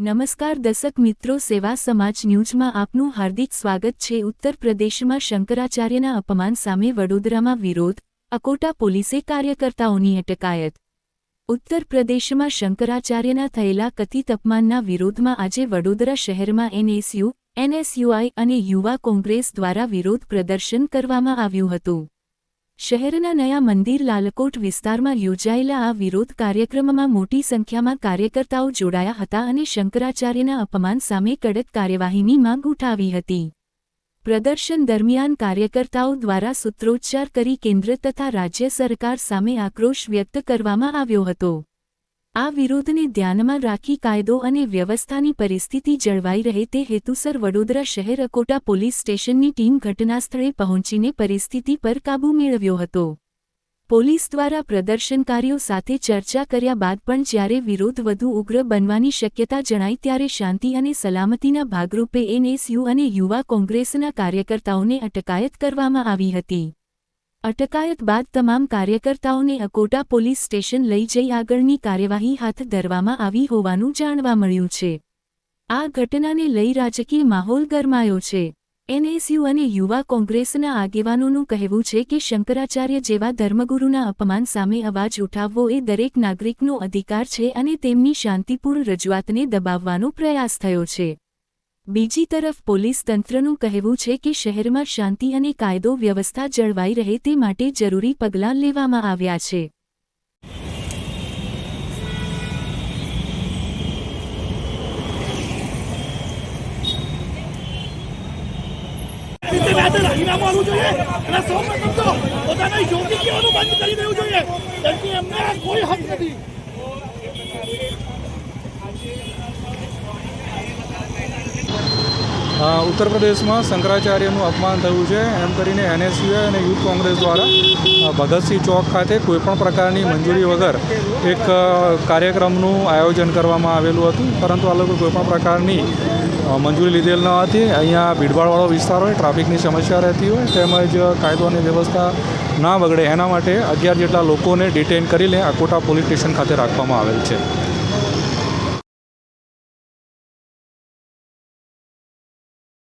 નમસ્કાર દર્શક મિત્રો, સેવા સમાજ ન્યૂઝમાં આપનું હાર્દિક સ્વાગત છે. ઉત્તર પ્રદેશમાં શંકરાચાર્યના અપમાન સામે વડોદરામાં વિરોધ, અકોટા પોલીસે કાર્યકર્તાઓની અટકાયત. ઉત્તર પ્રદેશમાં શંકરાચાર્યના થયેલા કથિત અપમાનના વિરોધમાં આજે વડોદરા શહેરમાં એનએસયુ, એનએસયુઆઈ અને યુવા કોંગ્રેસ દ્વારા વિરોધ પ્રદર્શન કરવામાં આવ્યું હતું. શહેરના નયા મંદિર લાલકોટ વિસ્તારમાં યોજાયેલા આ વિરોધ કાર્યક્રમમાં મોટી સંખ્યામાં કાર્યકર્તાઓ જોડાયા હતા અને શંકરાચાર્યના અપમાન સામે કડક કાર્યવાહીની માંગ ઉઠાવી હતી. પ્રદર્શન દરમિયાન કાર્યકર્તાઓ દ્વારા સૂત્રોચ્ચાર કરી કેન્દ્ર તથા રાજ્ય સરકાર સામે આક્રોશ વ્યક્ત કરવામાં આવ્યો હતો. આ વિરોધને ધ્યાનમાં રાખી કાયદો અને વ્યવસ્થાની પરિસ્થિતિ જળવાઈ રહે તે હેતુસર વડોદરા શહેર અકોટા પોલીસ સ્ટેશનની ટીમ ઘટનાસ્થળે પહોંચીને પરિસ્થિતિ પર કાબૂ મેળવ્યો હતો. પોલીસ દ્વારા પ્રદર્શનકારીઓ સાથે ચર્ચા કર્યા બાદ પણ જ્યારે વિરોધ વધુ ઉગ્ર બનવાની શક્યતા જણાઈ ત્યારે શાંતિ અને સલામતીના ભાગરૂપે એનએસયુ અને યુવા કોંગ્રેસના કાર્યકર્તાઓને અટકાયત કરવામાં આવી હતી. અટકાયત બાદ તમામ કાર્યકર્તાઓને અકોટા પોલીસ સ્ટેશન લઈ જઈ આગળની કાર્યવાહી હાથ ધરવામાં આવી હોવાનું જાણવા મળ્યું છે. આ ઘટનાને લઈ રાજકીય માહોલ ગરમાયો છે. એનએસયુ અને યુવા કોંગ્રેસના આગેવાનોનું કહેવું છે કે શંકરાચાર્ય જેવા ધર્મગુરુના અપમાન સામે અવાજ ઉઠાવવો એ દરેક નાગરિકનો અધિકાર છે અને તેમની શાંતિપૂર્ણ રજૂઆતને દબાવવાનો પ્રયાસ થયો છે. બીજી તરફ પોલીસ તંત્રનું કહેવું છે કે શહેરમાં શાંતિ અને કાયદો વ્યવસ્થા જળવાઈ રહે તે માટે જરૂરી પગલાં લેવામાં આવ્યા છે. કોઈ હક નથી. ઉત્તર પ્રદેશમાં શંકરાચાર્યનું અપમાન થયું છે. એમ કરીને એનએસયુએ અને યુથ કોંગ્રેસ દ્વારા ભગતસિંહ ચોક ખાતે કોઈપણ પ્રકારની મંજૂરી વગર એક કાર્યક્રમનું આયોજન કરવામાં આવેલું હતું. પરંતુ આ લોકો કોઈપણ પ્રકારની મંજૂરી લીધેલ ન હતી. અહીંયા ભીડભાડવાળો વિસ્તાર હોય, ટ્રાફિકની સમસ્યા રહેતી હોય, તેમજ કાયદો અને વ્યવસ્થા ના બગડે, એના માટે અગિયાર જેટલા લોકોને ડિટેઇન કરીને અકોટા પોલીસ સ્ટેશન ખાતે રાખવામાં આવેલ છે.